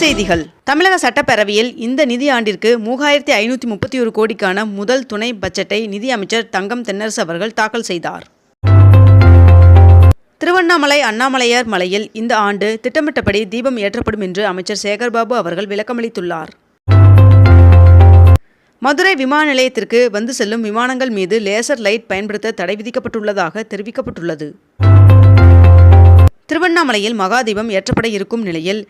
செய்திகள். தமிழக சட்டப்பேரவையில் இந்த நிதி ஆண்டிற்கு மூவாயிரத்தி ஐநூற்றி முப்பத்தி ஒரு கோடிக்கான முதல் துணை பட்ஜெட்டை நிதியமைச்சர் தங்கம் தென்னரசு அவர்கள் தாக்கல் செய்தார். திருவண்ணாமலை அண்ணாமலையார் மலையில் இந்த ஆண்டு திட்டமிட்டபடி தீபம் ஏற்றப்படும் என்று அமைச்சர் சேகர்பாபு அவர்கள் விளக்கமளித்துள்ளார். மதுரை விமான நிலையத்திற்கு வந்து செல்லும் விமானங்கள் மீது லேசர் லைட் பயன்படுத்த தடை விதிக்கப்பட்டுள்ளதாக தெரிவிக்கப்பட்டுள்ளது. திருவண்ணாமலையில் மகாதீபம் ஏற்றப்பட இருக்கும் நிலையில்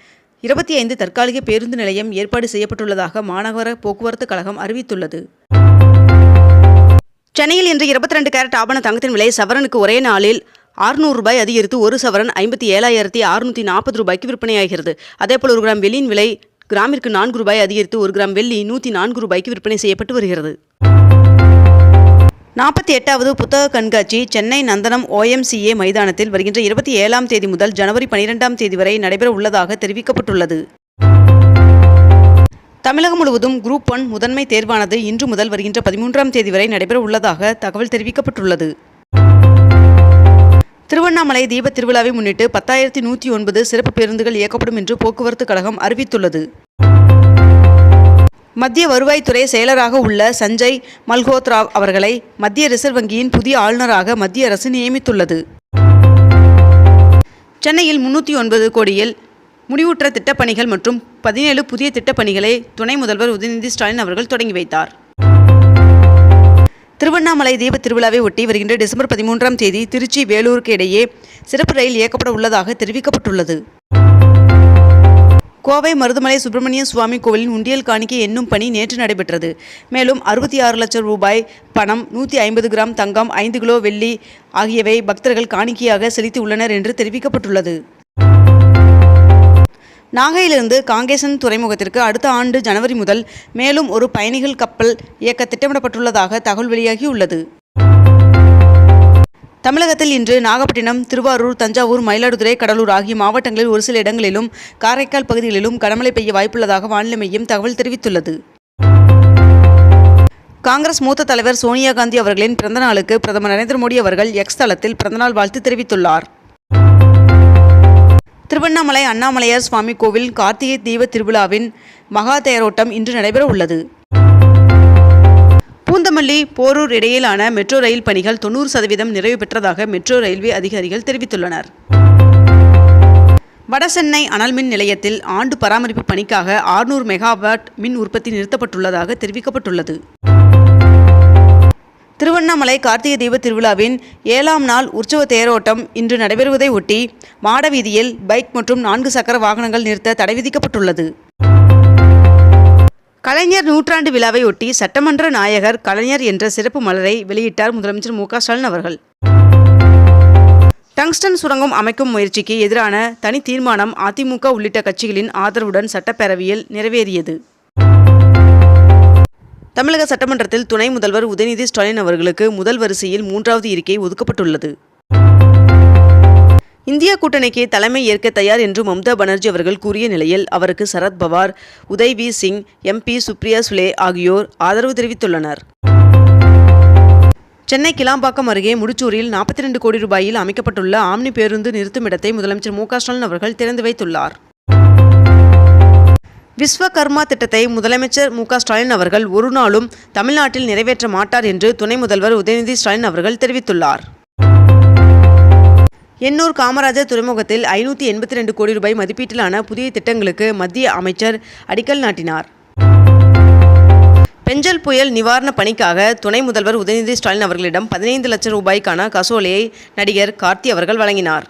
இருபத்தி ஐந்து தற்காலிக பேருந்து நிலையம் ஏற்பாடு செய்யப்பட்டுள்ளதாக மாநகர போக்குவரத்து கழகம் அறிவித்துள்ளது. சென்னையில் இன்று இருபத்தி ரெண்டு கேரட் ஆபண தங்கத்தின் விலை சவரனுக்கு ஒரே நாளில் ஆறுநூறு ரூபாய் அதிகரித்து ஒரு சவரன் ஐம்பத்தி ஏழாயிரத்தி அறுநூற்றி நாற்பது ரூபாய்க்கு விற்பனையாகிறது. அதேபோல் ஒரு கிராம் வெள்ளியின் விலை கிராமிற்கு நான்கு ரூபாய் அதிகரித்து ஒரு கிராம் வெள்ளி நூற்றி நான்கு ரூபாய்க்கு விற்பனை செய்யப்பட்டு வருகிறது. நாற்பத்தி எட்டாவது புத்தக கண்காட்சி சென்னை நந்தனம் ஓஎம்சிஏ மைதானத்தில் வருகின்ற இருபத்தி ஏழாம் தேதி முதல் ஜனவரி பனிரெண்டாம் தேதி வரை நடைபெற உள்ளதாக தெரிவிக்கப்பட்டுள்ளது. தமிழகம் முழுவதும் குரூப் ஒன் முதன்மை தேர்வானது இன்று முதல் வருகின்ற பதிமூன்றாம் தேதி வரை நடைபெற உள்ளதாக தகவல் தெரிவிக்கப்பட்டுள்ளது. திருவண்ணாமலை தீப திருவிழாவை முன்னிட்டு பத்தாயிரத்தி நூற்றி ஒன்பது சிறப்பு பேருந்துகள் இயக்கப்படும் என்று போக்குவரத்து கழகம் அறிவித்துள்ளது. மத்திய வருவாய்த்துறை செயலராக உள்ள சஞ்சய் மல்ஹோத்ரா அவர்களை மத்திய ரிசர்வ் வங்கியின் புதிய ஆளுநராக மத்திய அரசு நியமித்துள்ளது. சென்னையில் முன்னூற்றி ஒன்பது கோடியில் முடிவுற்ற திட்டப்பணிகள் மற்றும் பதினேழு புதிய திட்டப்பணிகளை துணை முதல்வர் உதயநிதி ஸ்டாலின் அவர்கள் தொடங்கி வைத்தார். திருவண்ணாமலை தீப திருவிழாவை ஒட்டி வருகின்ற டிசம்பர் பதிமூன்றாம் தேதி திருச்சி வேலூருக்கு இடையே சிறப்பு ரயில் இயக்கப்பட உள்ளதாக தெரிவிக்கப்பட்டுள்ளது. கோவை மருதமலை சுப்பிரமணிய சுவாமி கோவிலின் உண்டியல் காணிக்கை என்னும் பணி நேற்று நடைபெற்றது. மேலும் அறுபத்தி ஆறு லட்சம் ரூபாய் பணம் நூற்றி ஐம்பது கிராம் தங்கம் ஐந்து கிலோ வெள்ளி ஆகியவை பக்தர்கள் காணிக்கையாக செலுத்தி உள்ளனர் என்று தெரிவிக்கப்பட்டுள்ளது. நாகையிலிருந்து காங்கேசன் துறைமுகத்திற்கு அடுத்த ஆண்டு ஜனவரி முதல் மேலும் ஒரு பயணிகள் கப்பல் இயக்க திட்டமிடப்பட்டுள்ளதாக தகவல் வெளியாகியுள்ளது. தமிழகத்தில் இன்று நாகப்பட்டினம் திருவாரூர் தஞ்சாவூர் மயிலாடுதுறை கடலூர் ஆகிய மாவட்டங்களில் ஒரு சில இடங்களிலும் காரைக்கால் பகுதிகளிலும் கனமழை பெய்ய வாய்ப்புள்ளதாக வானிலை மையம் தகவல் தெரிவித்துள்ளது. காங்கிரஸ் மூத்த தலைவர் சோனியா காந்தி அவர்களின் பிறந்தநாளுக்கு பிரதமர் நரேந்திர மோடி அவர்கள் எக்ஸ் தளத்தில் பிறந்தநாள் வாழ்த்து தெரிவித்துள்ளார். திருவண்ணாமலை அண்ணாமலையார் சுவாமி கோவில் கார்த்திகை தீப திருவிழாவின் மகா தேரோட்டம் இன்று நடைபெற உள்ளது பூந்தமல்லி போரூர் இடையிலான மெட்ரோ ரயில் பணிகள் தொண்ணூறு சதவீதம் நிறைவு பெற்றதாக மெட்ரோ ரயில்வே அதிகாரிகள் தெரிவித்துள்ளனர். வடசென்னை அனல்மின் நிலையத்தில் ஆண்டு பராமரிப்பு பணிக்காக ஆறுநூறு மெகாவாட் மின் உற்பத்தி நிறுத்தப்பட்டுள்ளதாக தெரிவிக்கப்பட்டுள்ளது. திருவண்ணாமலை கார்த்திகை தீப திருவிழாவின் ஏழாம் நாள் உற்சவ தேரோட்டம் இன்று நடைபெறுவதை ஒட்டி மாடவீதியில் பைக் மற்றும் நான்கு சக்கர வாகனங்கள் நிறுத்த தடை விதிக்கப்பட்டுள்ளது. கலைஞர் நூற்றாண்டு விழாவை ஒட்டி சட்டமன்ற நாயகர் கலைஞர் என்ற சிறப்பு மலரை வெளியிட்டார் முதலமைச்சர் மு ஸ்டாலின் அவர்கள். டங்ஸ்டன் சுரங்கம் அமைக்கும் முயற்சிக்கு எதிரான தனி தீர்மானம் அதிமுக உள்ளிட்ட கட்சிகளின் ஆதரவுடன் சட்டப்பேரவையில் நிறைவேறியது. தமிழக சட்டமன்றத்தில் துணை முதல்வர் உதயநிதி ஸ்டாலின் அவர்களுக்கு முதல் வரிசையில் மூன்றாவது இருக்கை ஒதுக்கப்பட்டுள்ளது. இந்திய கூட்டணிக்கு தலைமை ஏற்க தயார் என்று மம்தா பானர்ஜி அவர்கள் கூறிய நிலையில் அவருக்கு சரத் பவார் உதய் வி சிங் எம்பி சுப்ரியா சுலே ஆகியோர் ஆதரவு தெரிவித்துள்ளனர். சென்னை கிளாம்பாக்கம் அருகே முடிச்சூரில் நாற்பத்தி ரெண்டு கோடி ரூபாயில் அமைக்கப்பட்டுள்ள ஆம்னி பேருந்து நிறுத்துமிடத்தை முதலமைச்சர் மு. ஸ்டாலின் அவர்கள் திறந்து வைத்துள்ளார். விஸ்வகர்மா திட்டத்தை முதலமைச்சர் மு. ஸ்டாலின் அவர்கள் ஒரு நாளும் தமிழ்நாட்டில் நிறைவேற்ற மாட்டார் என்று துணை முதல்வர் உதயநிதி ஸ்டாலின் அவர்கள் தெரிவித்துள்ளார். எண்ணூர் காமராஜர் துறைமுகத்தில் ஐநூற்றி எண்பத்தி ரெண்டு கோடி ரூபாய் மதிப்பீட்டிலான புதிய திட்டங்களுக்கு மத்திய அமைச்சர் அடிக்கல் நாட்டினார். பெஞ்சல் புயல் நிவாரணப் பணிக்காக துணை முதல்வர் உதயநிதி ஸ்டாலின் அவர்களிடம் பதினைந்து லட்சம் ரூபாய்க்கான கசோலையை நடிகர் கார்த்தி அவர்கள் வழங்கினார்.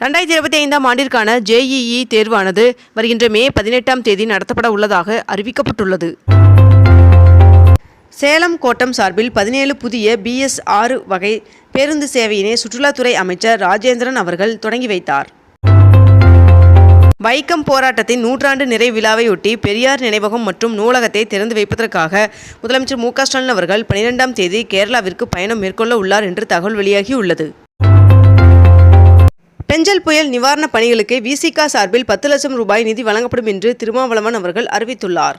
ரெண்டாயிரத்தி இருபத்தி ஐந்தாம் ஆண்டிற்கான ஜேஇஇ தேர்வானது வருகின்ற மே பதினெட்டாம் தேதி நடத்தப்பட உள்ளதாக அறிவிக்கப்பட்டுள்ளது. சேலம் கோட்டம் சார்பில் பதினேழு புதிய பிஎஸ் ஆறு வகை பேருந்து சேவையினை சுற்றுலாத்துறை அமைச்சர் ராஜேந்திரன் அவர்கள் தொடங்கி வைத்தார். வைக்கம் போராட்டத்தின் நூற்றாண்டு நிறை விழாவையொட்டி பெரியார் நினைவகம் மற்றும் நூலகத்தை திறந்து வைப்பதற்காக முதலமைச்சர் மு க ஸ்டாலின் அவர்கள் பனிரெண்டாம் தேதி கேரளாவிற்கு பயணம் மேற்கொள்ள உள்ளார் என்று தகவல் வெளியாகியுள்ளது. பெஞ்சல் புயல் நிவாரணப் பணிகளுக்கு விசிகா சார்பில் பத்து லட்சம் ரூபாய் நிதி வழங்கப்படும் என்று திருமாவளவன் அவர்கள் அறிவித்துள்ளார்.